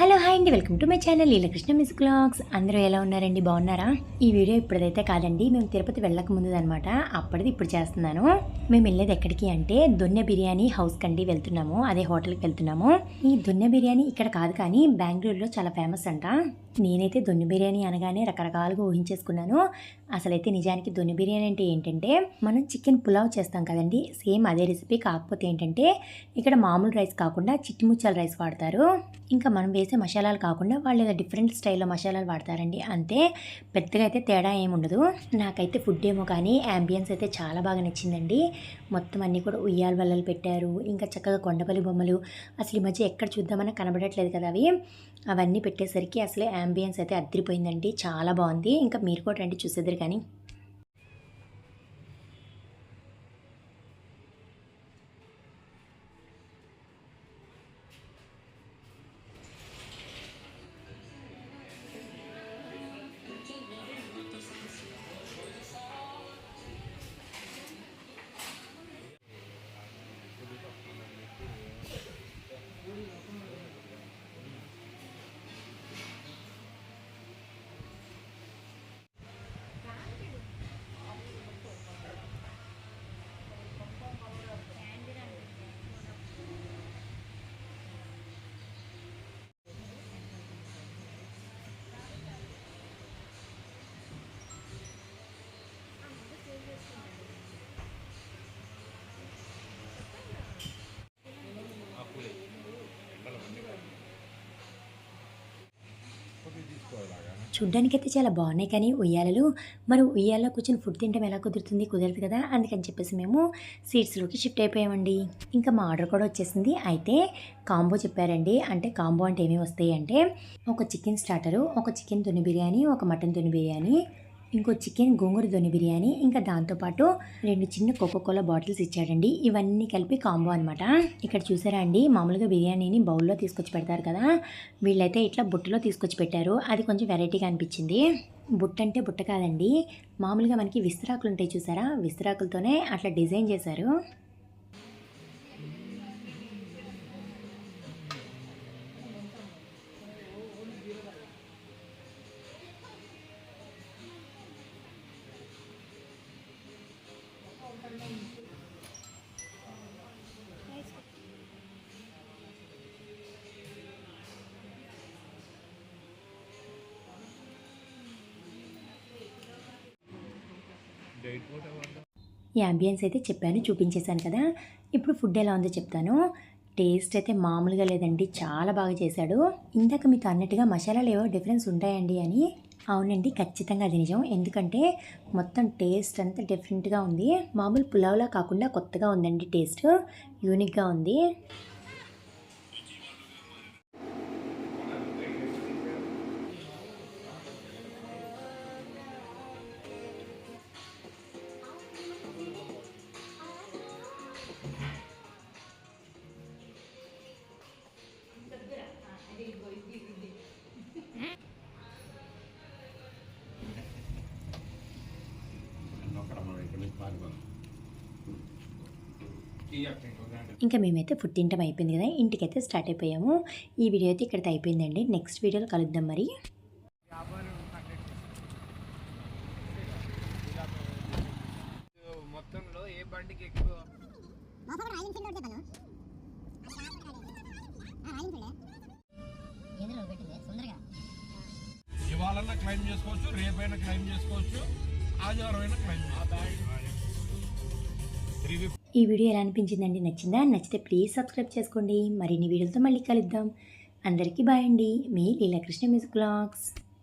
Hello hi అండి. Welcome to my channel Leelakrishna miss blogs. అందరూ ఎలా ఉన్నారండి? బాగున్నారా? ఈ వీడియో ఇప్పుడైతే కాదండి. మేము తిరుపతి వెళ్ళక ముందు అనమాట అప్పటిది ఇప్పుడు చేస్తున్నాను. మేము వెళ్ళేది ఎక్కడికి అంటే దొన్నె బిర్యానీ హౌస్ కండి వెళ్తున్నాము. అదే హోటల్కి వెళ్తున్నాము. ఈ దొన్నె బిర్యానీ ఇక్కడ కాదు కానీ బెంగళూరులో చాలా ఫేమస్ అంట. నేనైతే దొన్ను బిర్యానీ అనగానే రకరకాలుగా ఊహించేసుకున్నాను. అసలైతే నిజానికి దొన్ని బిర్యానీ అంటే ఏంటంటే మనం చికెన్ పులావ్ చేస్తాం కదండి. సేమ్ అదే రెసిపీ కాకపోతే ఏంటంటే ఇక్కడ మామూలు రైస్ కాకుండా చిట్టిముచ్చాల రైస్ వాడతారు. ఇంకా మనం వేసే మసాలాలు కాకుండా వాళ్ళు ఏదో డిఫరెంట్ స్టైల్లో మసాలాలు వాడతారండి. అంతే పెద్దగా అయితే తేడా ఏముండదు నాకైతే ఫుడ్ ఏమో కానీ యాంబియన్స్ అయితే చాలా బాగా నచ్చిందండి. మొత్తం అన్నీ కూడా ఉయ్యాల వల్లలు పెట్టారు. ఇంకా చక్కగా కొండపల్లి బొమ్మలు. అసలు ఈ మధ్య ఎక్కడ చూద్దామన్నా కనబడట్లేదు కదా అవి. అవన్నీ పెట్టేసరికి అసలే అంబియన్స్ అయితే అద్దరిపోయిందండి. చాలా బాగుంది. ఇంకా మీరు కూడా రండి చూసేద్దరు కానీ. చూడ్డానికైతే చాలా బాగున్నాయి కానీ ఉయ్యాలలు మరి ఉయ్యాలలో కూర్చొని ఫుడ్ తింటాం ఎలా కుదురుతుంది కుదరదు కదా? అందుకని చెప్పేసి మేము సీట్స్లోకి షిఫ్ట్ అయిపోయామండి. ఇంకా మా ఆర్డర్ కూడా వచ్చేసింది. అయితే కాంబో చెప్పారండి. అంటే కాంబో అంటే ఏమేమి వస్తాయి అంటే ఒక చికెన్ స్టార్టరు ఒక చికెన్ తుని బిర్యానీ ఒక మటన్ తుని బిర్యానీ ఇంకో చికెన్ గోంగూర ధోని బిర్యానీ ఇంకా దాంతోపాటు రెండు చిన్న కోకోకోలా బాటిల్స్ ఇచ్చాడండి. ఇవన్నీ కలిపి కాంబో అనమాట ఇక్కడ చూసారా అండి మామూలుగా బిర్యానీని బౌల్లో తీసుకొచ్చి పెడతారు కదా వీళ్ళైతే ఇట్లా బుట్టలో తీసుకొచ్చి పెట్టారు. అది కొంచెం వెరైటీగా అనిపించింది. బుట్ట అంటే బుట్ట కాదండి మామూలుగా మనకి విస్తరాకులు ఉంటాయి చూసారా విస్తరాకులతోనే అట్లా డిజైన్ చేశారు. ఈ అంబియన్స్ అయితే చెప్పాను చూపించేశాను కదా. ఇప్పుడు ఫుడ్ ఎలా ఉందో చెప్తాను. టేస్ట్ అయితే మామూలుగా లేదండి చాలా బాగా చేశాడు. ఇందాక మీకు అన్నట్టుగా మసాలాలు ఏవో డిఫరెన్స్ ఉంటాయండి అని అవునండి. ఖచ్చితంగా అది నిజం. ఎందుకంటే మొత్తం టేస్ట్ అంతా డిఫరెంట్గా ఉంది. మామూలు పులావ్లా కాకుండా కొత్తగా ఉందండి టేస్ట్. యూనిక్గా ఉంది. ఇంకా మేమైతే ఫుడ్ తింటాం అయిపోయింది కదా ఇంటికైతే స్టార్ట్ అయిపోయాము. ఈ వీడియో అయితే ఇక్కడితో అయిపోయిందండి. నెక్స్ట్ వీడియోలో కలుద్దాం మరి. మొత్తంలో ఏ బండికి ఎక్కువ ఇవాళన్నా క్లైమ్ చేసుకోవచ్చు రేపైనా క్లైమ్ చేసుకోవచ్చు. ఆదివారం అయినా క్లైమ్ త్రీ ఈ వీడియో ఎలా అనిపించిందండి? నచ్చిందా? నచ్చితే ప్లీజ్ సబ్స్క్రైబ్ చేసుకోండి. మరిన్ని వీడియోలతో మళ్ళీ కలుద్దాం. అందరికీ బాయ్ అండి. మీ లీలాకృష్ణ మ్యూజిక్ బ్లాగ్స్.